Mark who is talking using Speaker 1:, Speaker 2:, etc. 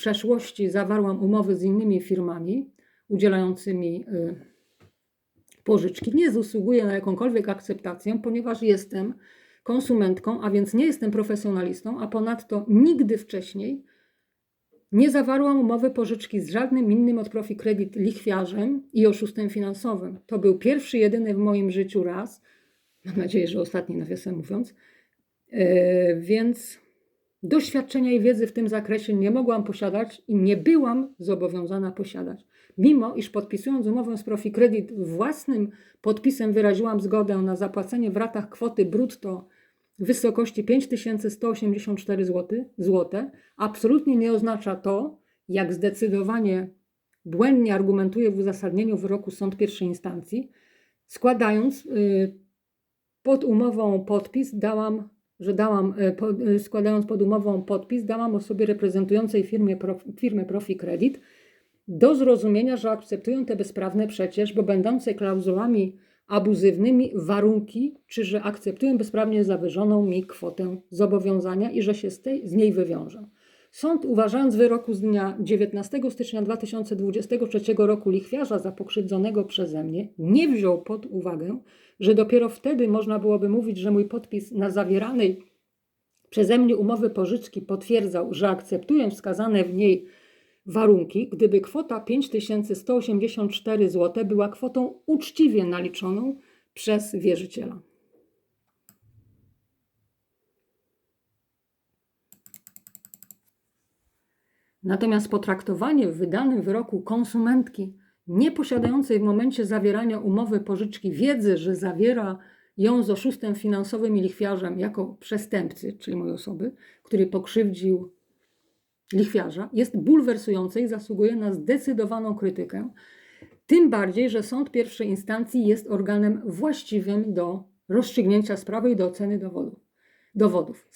Speaker 1: przeszłości zawarłam umowy z innymi firmami udzielającymi y, pożyczki, nie zasługuję na jakąkolwiek akceptację, ponieważ jestem konsumentką, a więc nie jestem profesjonalistą, a ponadto nigdy wcześniej nie zawarłam umowy pożyczki z żadnym innym od Profi Credit lichwiarzem i oszustem finansowym. To był pierwszy, jedyny w moim życiu raz, mam nadzieję, że ostatni nawiasem mówiąc, Yy, więc doświadczenia i wiedzy w tym zakresie nie mogłam posiadać i nie byłam zobowiązana posiadać. Mimo iż podpisując umowę z Profi Credit własnym podpisem wyraziłam zgodę na zapłacenie w ratach kwoty brutto w wysokości 5184 zł, złote, absolutnie nie oznacza to, jak zdecydowanie błędnie argumentuje w uzasadnieniu wyroku sąd pierwszej instancji, składając y, pod umową podpis dałam, że dałam, po- y, składając pod umową podpis, dałam osobie reprezentującej firmie, firmę Profi Credit do zrozumienia, że akceptują te bezprawne przecież, bo będące klauzulami abuzywnymi warunki, czy że akceptują bezprawnie zawyżoną mi kwotę zobowiązania i że się z, tej, z niej wywiążę. Sąd, uważając wyroku z dnia 19 stycznia 2023 roku lichwiarza za pokrzywdzonego przeze mnie, nie wziął pod uwagę, że dopiero wtedy można byłoby mówić, że mój podpis na zawieranej przeze mnie umowy pożyczki potwierdzał, że akceptuję wskazane w niej warunki, gdyby kwota 5184 zł była kwotą uczciwie naliczoną przez wierzyciela. Natomiast potraktowanie w wydanym wyroku konsumentki nie posiadającej w momencie zawierania umowy pożyczki wiedzy, że zawiera ją z oszustem finansowym i lichwiarzem jako przestępcy, czyli mojej osoby, który pokrzywdził lichwiarza, jest bulwersujące i zasługuje na zdecydowaną krytykę. Tym bardziej, że sąd pierwszej instancji jest organem właściwym do rozstrzygnięcia sprawy i do oceny dowodu, dowodów.